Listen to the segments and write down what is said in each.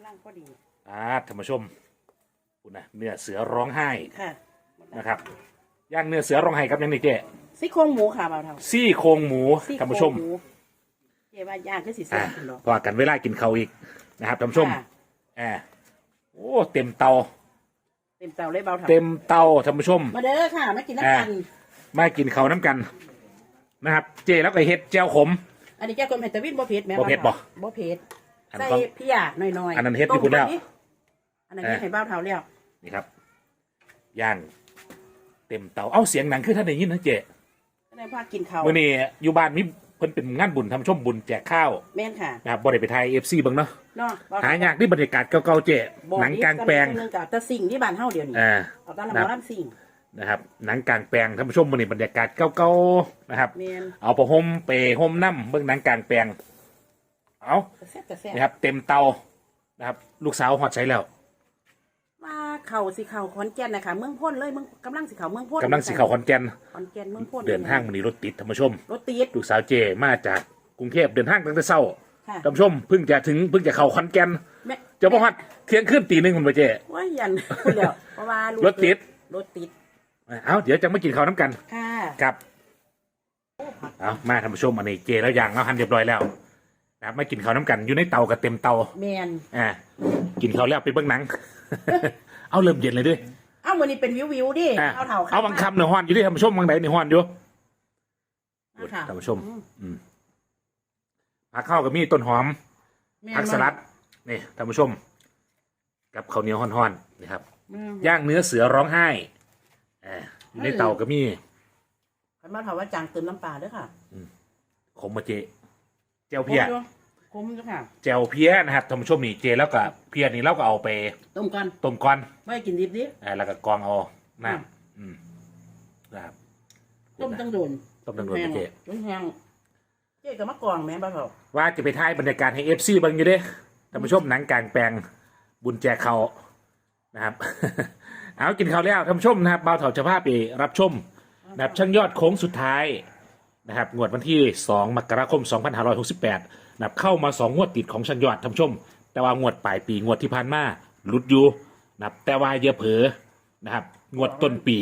ำลังพอดีอ่าท่านผู้ชมคุณนะเนื้อเสือร้องไห้ค่ะนะครับย่างเนื้อเสือร้องไห้ครับยังนี่เจ๊ซี่โครงหมูค่ะเบาเท่าซี่โครงหมูซี่โคท่านรงผู้ชมหมูเจ๊ว่าย่างคือสิแซ่อ่าบคุณหรอพอกันเวลากินเขาวอีกนะครับท่านผู้ชมค่ะอ่าโอ้เต็มเตา เต็มเตาเลยเบาเท่าเต็มเตาท่านผู้ชม มาเด้อค่ะมากินน้ำกัน มากินเขาวน้ำกันนะครับ เจแล้วก็เฮ็ดแจ่วขม อันนี้แก้วกลมเห็ดตะวินบ่เผ็ดแม่บ่เผ็ดบ่ บ่เผ็ด อันใส่ของ พี่ยาหน่อยๆอันนั้นเฮ็ดที่คุณแล้ว ต้มก่อนดิอันนั้นเฮ็ดให้เบาเท่าแล้วนี่ครับ ย่าง เต็มเตา เอ้าเสียงหนังคือท่านได้ยินนะเจก็ได้พากินข้าวมื่อนี้อยู่บ้านมีเพิ่นเป็นงานบุญทำชมบุญแจกข้าวแม่นค่ะนะครับบ่ได้ไปไทยเอฟซีเบิ่งเนาะเนาะเบหายากที่บรรยากาศเก่าๆเจบอกหนังกลางแปลงอีกนึงกับแต่สิ่งที่บ้านเฮาเดี๋ยวนี้อ่า เอาตามละหนะมอลำสิ่งนะครับหนังกลางแปลงท่านผู้ชมมื่อนี้บรรยากาศเก่าๆนะครับ แม่นเอาผ้าห่มไปห่มน้ำเบิ่งหนังกลางแปลง เอาแต่แซ่บแต่แซ่บนะครับ เต็มเตานะครับ ลูกสาวฮอดใช้แล้วว่าเข้าสิเข้าขอนแก่นนะคะเมืองพ้นเลยเมืองกำลังสิเข้าเมืองพ้นกำลังสิเข้าขอนแก่นขอนแก่นเมืองพ้นเดินทางมื่อนี้รถติดท่านผู้ชม รถติดลูกสาวเจมาจากกรุงเทพเดินทางตั้งแต่เช้าค่ะท่านผู้ชมเพิ่งจะถึงเพิ่งจะเข้าขอนแก่นแม่จะบ่ฮอดเที่ยงคืนตีหนึ่งคุณบ่เจ ว่ายันพูดแล้วเพราะว่ารถติด รถติดเอาเดี๋ยวจะมากินข้าวน้ำกันค่ะ ครับเอามาท่านผู้ชมอันนี้เจแล้วอย่างเอาหั่นเรียบร้อยแล้ว นะครับมากินข้าวน้ำกันอยู่ในเตากับเต็มเตาแมนอ่ากินข้าวแล้วไปเบื้องหนัง เอาเริ่มเย็นเลยด้วยเอ้าวันนี้เป็นวิววิวๆดิอะเอาเท่าเอาบางคำเนื้อห้อนอยู่ด้วยท่านผู้ชมบางไหนเนื้อห้อนอยู่เอาค่ะท่านผู้ชม อือืมผักข้าวกับมีต้นหอม แม่นผักสลัดนี่ท่านผู้ชม กับข้าวเหนียวห่อนๆนี่ครับแม่นย่างเนื้อเสือร้องไห้อ่าอยู่ในเตาก็มีขันมาถามว่าจางเติมน้ำปลาด้วยค่ะขมมาเจเจียวเพีย คุ้มด้วยค่ะเจียวเพียนะครับท่านผู้ชมนี่เจแล้วก็เพียนี่เราก็เอาไปต้มก่อนต้มก่อนไม่ให้กินดิบดิอ่าแล้วก็กรองเอาน้ำอืมนะครับต้มตั้งโดนต้มตังโดนไปเจต้มแห้งเจ๊กับมะกรองแม่บ้าเถาว่าจะไปถ่ายบรรยากาศให้เอฟซีบางอยู่เด้ท่านผู้ชมหนังกลางแปลงบุญแจกเขานะครับ เอากินข้าวแล้วท่านผู้ชมนะครับบ่าวเถาจะพาไปรับชมนะครับช่างยอดโค้งสุดท้ายนะครับงวดวันที่ 2 มกราคม 2568 นะครับเข้ามา2งวดติดของช่างยอดท่านผู้ชม แต่ว่างวดปลายปีงวดที่ผ่านมาหลุดอยู่นะครับแต่ว่าอย่าเผลอนะครับงวดต้นปี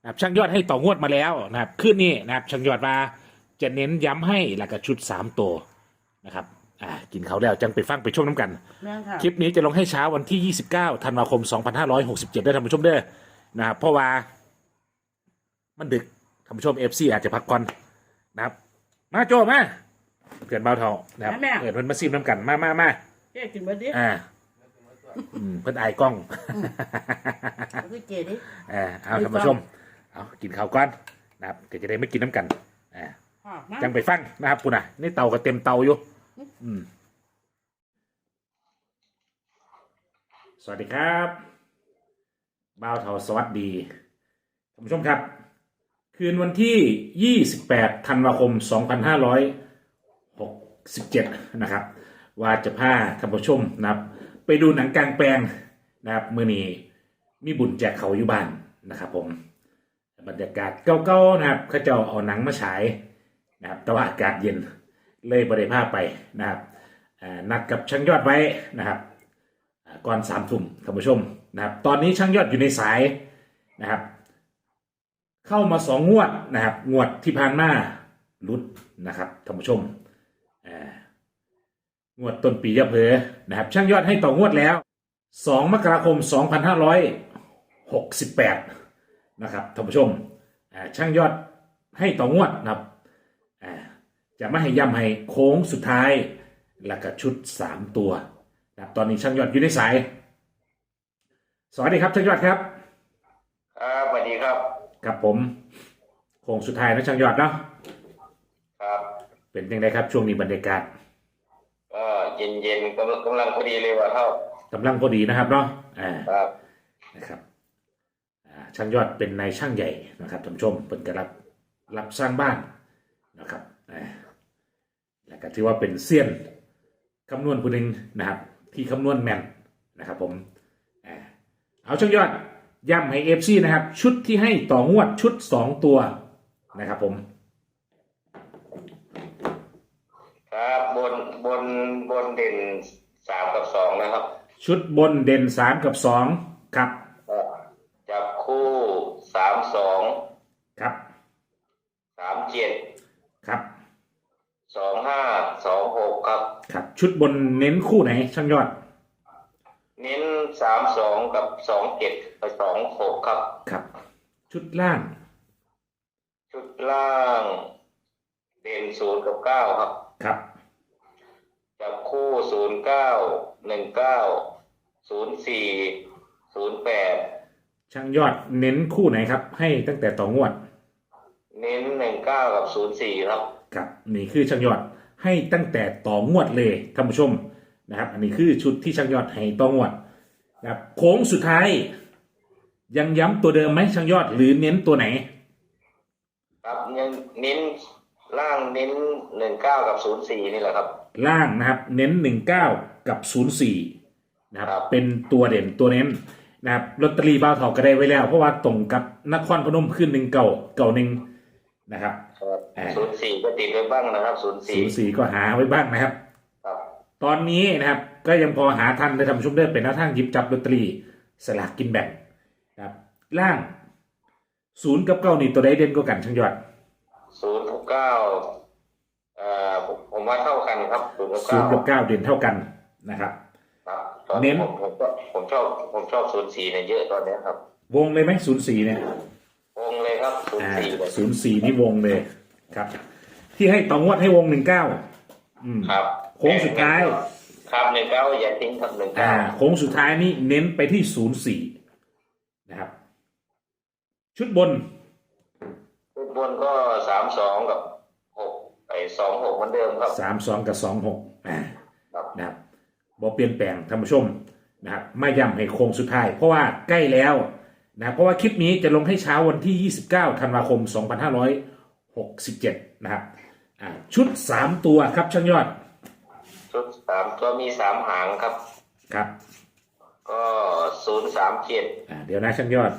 นะครับช่างยอดให้ต่องวดมาแล้วนะครับขึ้นนี่นะครับช่างยอดมาจะเน้นย้ำให้แล้วก็ชุด3ตัวนะครับอ่ากินเขาวแล้วจังไปฟังไปชมน้ำกัน แม่นค่ะ คลิปนี้จะลงให้เช้าวันที่ 29 ธันวาคม 2567ได้ท่านผู้ชมเด้อนะครับเพราะว่า มันดึกท่านผู้ชม FC อาจจะพักก่อนนะครับ มาโจมา เกิดเบาเท่านะครับเกิดเพิ่นมาซิมน้ำกันมามามาเจ๊กินเบิดดิอ่าอืมเพิ่นอายกล้องก็คือเจ๊ดิ อ่าเอาท่านผู้ชมเอากินข้าวก่อนนะครับก็จะได้ไม่กินน้ำกันอ่าค่ะมาจังไปฟังนะครับคุณอะนี่เตาก็เต็มเตาอยู่อืมสวัสดีครับบ่าวเทาสวัสดีท่านผู้ชมครับ คืนวันที่ 28 ธันวาคม 2567นะครับ ว่าจะพาท่านผู้ชมนะครับ ไปดูหนังกลางแปลงนะครับมือนี้มีบุญแจกเขาอยู่บ้านนะครับผมบรรยากาศเก่าๆนะครับเขาเจะเอาหนังมาฉายนะครับแต่ว่าอากาศเย็นเลยบริภาพไปนะครับนัดกับช่างยอดไว้นะครับก่อนสามทุ่มท่านผู้ชมนะครับ ตอนนี้ช่างยอดอยู่ในสายนะครับ เข้ามาสองงวดนะครับ งวดที่ผ่านมาลุดนะครับท่านผู้ชม งวดต้นปียะเพอนะครับ ช่างยอดให้ต่องวดแล้วสองมกราคมสองพันห้าร้อยหกสิบแปดนะครับท่านผู้ชมอ่าช่างยอดให้ต่องวดนะครับอ่าจะไม่ให้ย่ำให้โค้งสุดท้าย แล้วก็ชุด 3 ตัวนะครับตอนนี้ช่างยอดอยู่ในสาย สวัสดีครับช่างยอดครับครับสวัสดีครับกับผมโค้งสุดท้ายนะช่างยอดเนาะครับเป็นยังไงครับช่วงนี้บรรยากาศก็ เย็นเย็นๆกำลังกำลังพอดีเลยว่าเท่ากำลังพอดีนะครับเนาะอ่าครับ นะครับอ่าช่างยอดเป็นนายช่างใหญ่นะครับท่านผู้ชมเป็นกรับรับสร้างบ้านนะครับอ่าแล้วก็ถือว่าเป็นเซียนคำนวณผู้หนึ่งนะครับ ที่คำนวณแม่นนะครับผมอ่าเอาช่างยอดย้ำให้เอฟซีนะครับ ชุดที่ให้ต่องวดชุด2ตัวนะครับผม ครับบนบนบนเด่นสามกับสองนะครับชุดบนเด่นสามกับสองครับจับคู่สามสองครับสามเจ็ดครับสองห้าสองหกครับ ครับ ชุดบนเน้นคู่ไหนช่างยอด เน้นสามสองกับสองเจ็ดไปสองหกครับ ครับ ชุดล่าง ชุดล่าง เด่นศูนย์กับเก้าครับ ครับ จับคู่ศูนย์เก้าหนึ่งเก้าศูนย์สี่ศูนย์แปดช่างยอดเน้นคู่ไหนครับ ให้ตั้งแต่ต่องวด เน้นหนึ่งเก้ากับศูนย์สี่ครับ ครับ นี่คือช่างยอดให้ตั้งแต่ต่องวดเลยท่านผู้ชมนะครับ อันนี้คือชุดที่ช่างยอดให้ต่องวดนะครับโค้งสุดท้าย ยังย้ำตัวเดิมไหมช่างยอดหรือเน้นตัวไหน ครับยังเน้น ล่างเน้นหนึ่งเก้ากับศูนย์สี่นี่แหละครับ ล่างนะครับเน้น19กับ04นะครับครับ เป็นตัวเด่นตัวเน้นนะครับลอตเตอรี่บ้าวเถาก็ได้ไว้แล้ว เพราะว่าตรงกับนครพนมขึ้นหนึ่งเก่าเก่าหนึ่งนะครับอ่า ศูนย์สี่ก็ติดไว้บ้างนะครับศูนย์สี่04ก็หาไว้บ้างนะครับ ครับ ตอนนี้นะครับก็ยังพอหาทันได้ทำชุ่มได้เป็นหน้าทางหยิบจับลอตเตอรี่สลากกินแบ่งนะครับ ล่างศูนย์กับเก้านี่ตัวใดเด่นกว่ากันช่างยอดศูนย์กับ เก้าเอ่อผมผมว่าเท่ากันครับศูนย์กับศูนเก้าย์กับเก้าเด่นเท่ากันนะครับ ครับตอนเน้น ผมผมก็ผมชอบผมชอบศูนย์สี่เนี่ยเยอะตอนเนี้ยครับ วงเลยไหมศูนย์สี่เนี่ยวงเลยครับศูนย์อ่าสี่เลยศูนย์สี่นี่วงเลยครับ ที่ให้ต่องวดให้วงหนึ่งเก้าอืม ครับโค้งสุดท้าย ครับหนึ่งเก้าอย่าทิ้งครับหนึ่งอ่าเก้าโค้งสุดท้ายนี่เน้นไปที่ศูนย์สี่นะครับ ชุดบนชุด บนก็สามสองกับหกไอ้สองหกเหมือนเดิมครับสามสองกับสองหกอ่าครับนะครับบอเปลี่ยนแปลงท่านผู้ชมนะครับไม่ย้ำให้โค้งสุดท้าย เพราะว่าใกล้แล้วนะเพราะว่าคลิปนี้จะลงให้เช้าวันที่ 29 ธันวาคม 2567 นะครับอ่าชุด 3 ตัวครับช่างยอด ชุดสามตัวมีสามหางครับ ครับ ก็ศูนย์สามเจ็ดอ่าเดี๋ยวนะช่างยอด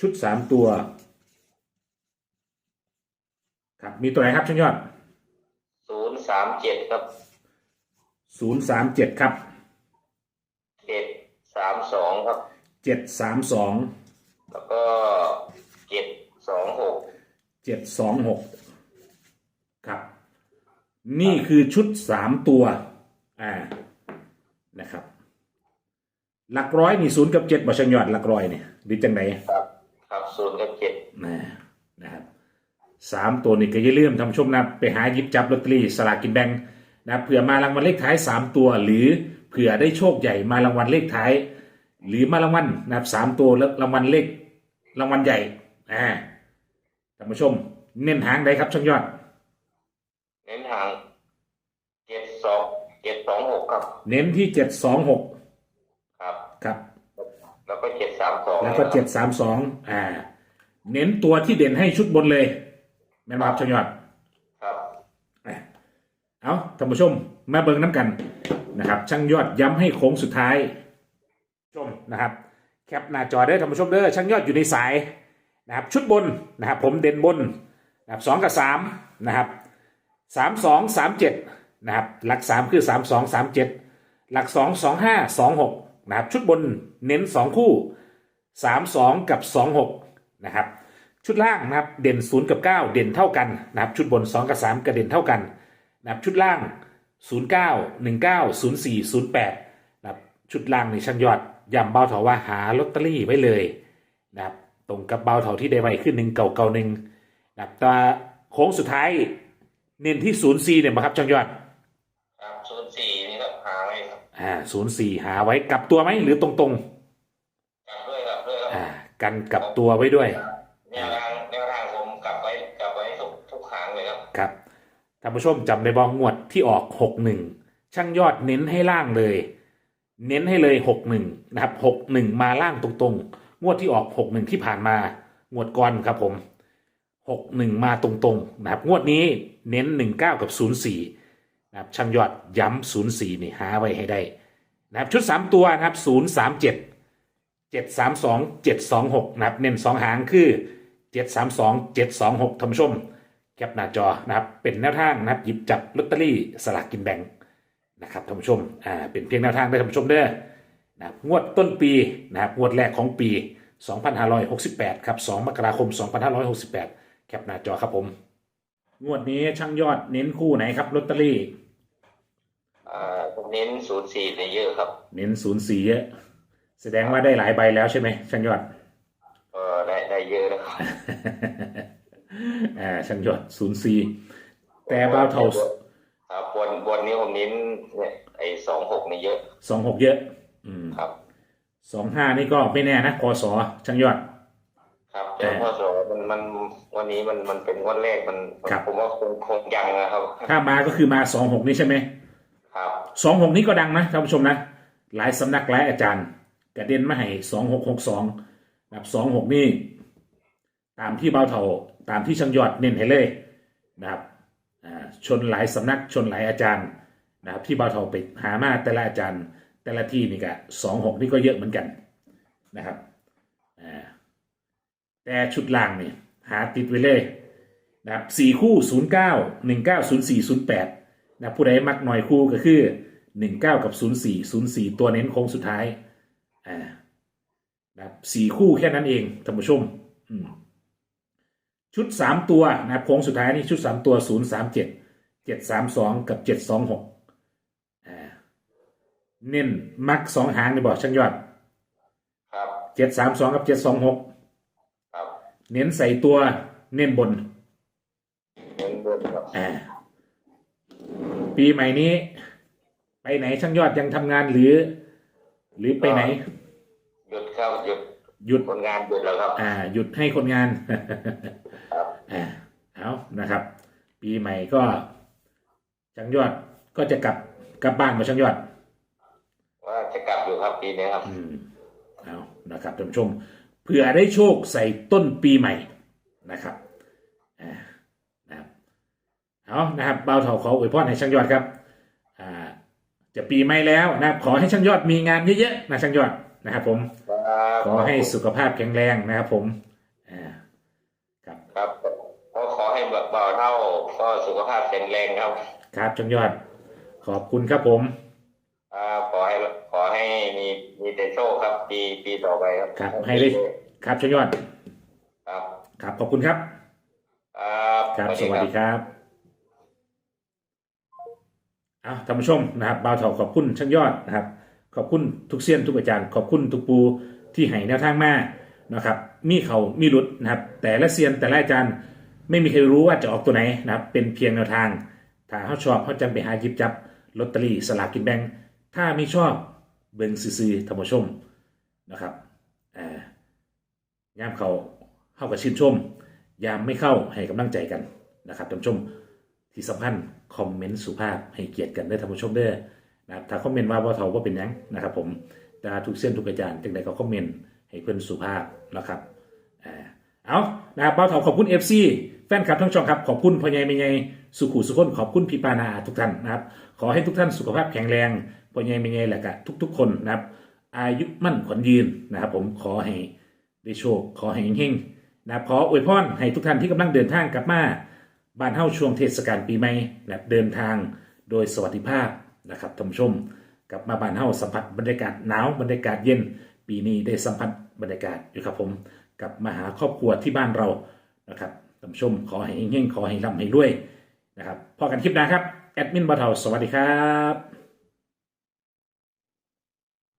ชุด3ตัว ครับ มีตัวไหนครับช่างยอดศูนย์สามเจ็ดครับ037ครับเจ็ดสามสองครับ732แล้วก็เจ็ดสองหกเจ็ดสองหกครับ นี่คือชุดสามตัว อ่านะครับ หลักร้อยนี่ศูนย์กับเจ็ดบอชังยอดหลักร้อยเนี่ยหรือจังไหน ครับครับ ศูนย์กับเจ็ดนะนะครับสามตัวนี่ก็อย่าลืมทำชมนะไปหาหยิบจับลอตเตอรี่สลากกินแบ่งนะเผื่อมารางวัลเลขท้ายสามตัวหรือเผื่อได้โชคใหญ่มารางวัลเลขท้าย หรือมารางวัลนะครับสามตัวแล้วรางวัลเลขรางวัลใหญ่อ่าท่านผู้ชม เน้นหางใดครับช่างยอด เน้นทางเจ็ดสองเจ็ดสองหกครับ เน้นที่เจ็ดสองหก ครับ ครับ แล้ว ก็เจ็ดสามสองแล้วก็เจ็ดสามสองอ่า เน้นตัวที่เด่นให้ชุดบนเลยแม่นบ่ครับช่างยอด ครับอะเอาท่านผู้ชมมาเบิ่งน้ำกันนะครับช่างยอดย้ำให้โค้งสุดท้ายชมนะครับ แคปหน้าจอได้อท่านผู้ชมเด้อช่างยอดอยู่ในสายนะครับชุดบนนะครับผมเด่นบนนะครับสองกับสามนะครับสามสองสามเจ็ดนะครับหลักสามคือสามสองสามเจ็ดหลักสองสองห้าสองหก นะครับชุดบนเน้นสองคู่สามสองกับสองหกนะครับชุดล่างนะครับเด่น 0 กับ 9 เด่นเท่ากันนะครับชุดบน 2 กับ 3ก็เด่นเท่ากันนะครับชุดล่าง 09 19 04 08นะครับชุดล่างในชั้นยอดย้ำเบาเถาว่าหาลอตเตอรี่ไว้เลยนะครับตรงกับเบาเถาที่ได้ไวขึ้นหนึ่งเก่าเก่าหนึ่งนะครับแตว่าโค้งสุดท้ายเน้นที่04เนี่ยมาครับช่างยอด ครับศูนย์สี่นี่ครับหาไว้ ครับอ่า04หาไว้กลับตัวไหมหรือตรงกลับด้วยครับด้วยครับๆอ่า กันกลับตัวไว้ด้วยแนวทางแนวทางผมกลับไว้กลับไว้ทุกทุกครั้งเลยครับครับท่านผู้ชมจำได้บ้องงวดที่ออกหกหนึ่งช่างยอดเน้นให้ล่างเลย เน้นให้เลยหกหนึ่งนะครับหกหนึ่งมาล่างตรงๆ งวดที่ออกหกหนึ่งที่ผ่านมางวดก่อนครับผมหกหนึ่งมาตรงๆนะครับงวดนี้เน้นหนึ่งเก้ากับศูนย์สี่ นะครับช่างยอดย้ำศูนย์สี่นี่หาไว้ให้ได้นะครับชุดสามตัวนะครับศูนย์สามเจ็ดเจ็ดสามสองเจ็ดสองหกนะครับเน้นสองหางคือเจ็ดสามสองเจ็ดสองหกท่านผู้ชมแคปหน้าจอนะครับเป็นแนวทางนะครับหยิบจับลอตเตอรี่สลากกินแบ่งนะครับท่านผู้ชมอ่าเป็นเพียงแนวทางได้ท่านผู้ชมเด้อนะครับงวดต้นปีนะครับงวดแรกของปี 2568 ครับ 2 มกราคม 2568 แคปหน้าจอครับผม งวดนี้ช่างยอดเน้นคู่ไหนครับลอตเตอรี่ อ่าเน้นศูนย์สี่เนี่ยเยอะครับ เน้นศูนย์สี่เยอะ แสดงว่าได้หลายใบแล้วใช่ไหมช่างยอดก็ได้ได้เยอะนะครับอ่าช่างยอดศูนย์สี่แต่บ้าวเทาครับบนบนนี้ผมเน้นเนี่ยไอ้สองหกนี่เยอะสองหกเยอะ อืมครับสองห้านี่ก็ไม่แน่นะพศช่างยอด ครับแต่พอสอมันมันวันนี้มันมันเป็นวันแรกมัน ครับ ผมว่าคงคงยังนะครับ ถ้ามาก็คือมาสองหกนี่ใช่ไหมครับ สองหกนี้ก็ดังนะท่านผู้ชมนะ หลายสำนักหลายอาจารย์กระเด็นมาให้สองหกหกสองแบบสองหกนี่ตามที่เบาเทาตามที่ช่างยอดเน้นให้เลยนะครับชนหลายสำนักชนหลายอาจารย์นะครับที่เบาเทาไปหามาแต่ละอาจารย์ แต่ละที่นี่ก็สองหกนี่ก็เยอะเหมือนกันนะครับแต่ชุดล่างนี่หาติดไว้เลยนะครับสี่คู่ศูนย์เก้าหนึ่งเก้าศูนย์สี่ศูนย์แปดนะผู้ใดมักหน่อยคู่ก็คือ หนึ่งเก้ากับศูนย์สี่ศูนย์สี่ตัวเน้นโค้งสุดท้าย อ่านะครับสี่คู่แค่นั้นเองท่านผู้ชมอืมชุดสามตัวนะครับโค้งสุดท้ายนี่ชุดสามตัวศูนย์สามเจ็ดเจ็ดสามสองกับเจ็ดสองหกอ่าเน้นมักสองหางในบอกช่างยอดครับเจ็ดสามสองกับเจ็ดสองหกครับเน้นใส่ตัวเน้นบนเน้นบนครับอ่าปีใหม่นี้ ไปไหนช่างยอดยังทำงานหรือ หรือไปไหน หยุดครับหยุดหยุดคนงานหยุดแล้วครับ อ่า หยุดให้คนงาน ครับ อ่าเอานะครับ ปีใหม่ก็ช่างยอดก็จะกลับกลับบ้านมาช่างยอด ว่าจะกลับอยู่ครับปีนี้ครับ อืมเอานะครับท่านผู้ชมเผื่อได้โชคใส่ต้นปีใหม่นะครับอ่านะครับเอานะครับเบาเถาขออวยพรให้ช่างยอดครับอ่า จะปีใหม่แล้วนะครับขอให้ช่างยอดมีงานเยอะๆนะช่างยอดนะครับผมครับขอให้สุขภาพแข็งแรงนะครับผมอ่าครับครับก็ขอให้แบบเบาเท่าก็สุขภาพแข็งแรงครับ ครับช่างยอด ขอบคุณครับผมครับขอให้ขอให้มีมีแต่โชคครับ ปีปีต่อไปครับครับให้ได้ครับช่างยอด ครับ ครับขอบคุณครับ ครับ ครับสวัสดีครับเอาท่านผู้ชมนะครับบ่าวเถาขอบคุณช่างยอดนะครับ ขอบคุณทุกเซียนทุกอาจารย์ ขอบคุณทุกปูที่ให้แนวทางมานะครับ มีเขามีหลุดนะครับ แต่ละเซียนแต่ละอาจารย์ไม่มีใครรู้ว่าจะออกตัวไหนนะครับ เป็นเพียงแนวทาง ถ้าเขาชอบเขาจำไปหาหยิบจับลอตเตอรี่สลากกินแบ่งถ้าไม่ชอบเบิ่งซื่อๆท่านผู้ชมนะครับอ่ายามเขาเข้ากับชื่นชม ยามไม่เข้าให้กำลังใจกันนะครับท่านผู้ชม ที่สำคัญคอมเมนต์สุภาพให้เกียรติกันเด้ท่านผู้ชมเด้อนะครับถ้าคอมเมนต์ว่าว่าเทาว่าเป็นยังนะครับ ผมแต่ทุกเส้นทุกอาจารย์จังใดก็คอมเมนต์ให้เพื่อนสุภาพนะครับอ่าเอานะครับเบาเทาขอบคุณ FC แฟนคลับทั้งช่องครับขอบคุณพ่อใหญ่แม่ใหญ่สุขุสุขนขอบคุณพี่ปานาทุกท่านนะครับ ขอให้ทุกท่านสุขภาพแข็งแรงพ่อใหญ่แม่ใหญ่และก็ทุก ๆ คนนะครับ อายุมั่นขวัญยืนนะครับ ผมขอให้ได้โชคขอให้เฮงๆนะครับขออวยพรให้ทุกท่านที่กำลังเดินทางกลับมา บ้านเฮาช่วงเทศกาลปีใหม่นะเดินทางโดยสวัสดิภาพนะครับท่านผู้ชมกลับมาบ้านเฮาสัมผัสบรรยากาศหนาวบรรยากาศเย็น ปีนี้ได้สัมผัสบรรยากาศอยู่ครับผมกลับมาหาครอบครัวที่บ้านเรานะครับท่านผู้ชมขอให้เฮงขอให้ร่ำให้รวยนะครับพอกันคลิปหน้าครับแอดมินบ่าวเทาสวัสดีครับ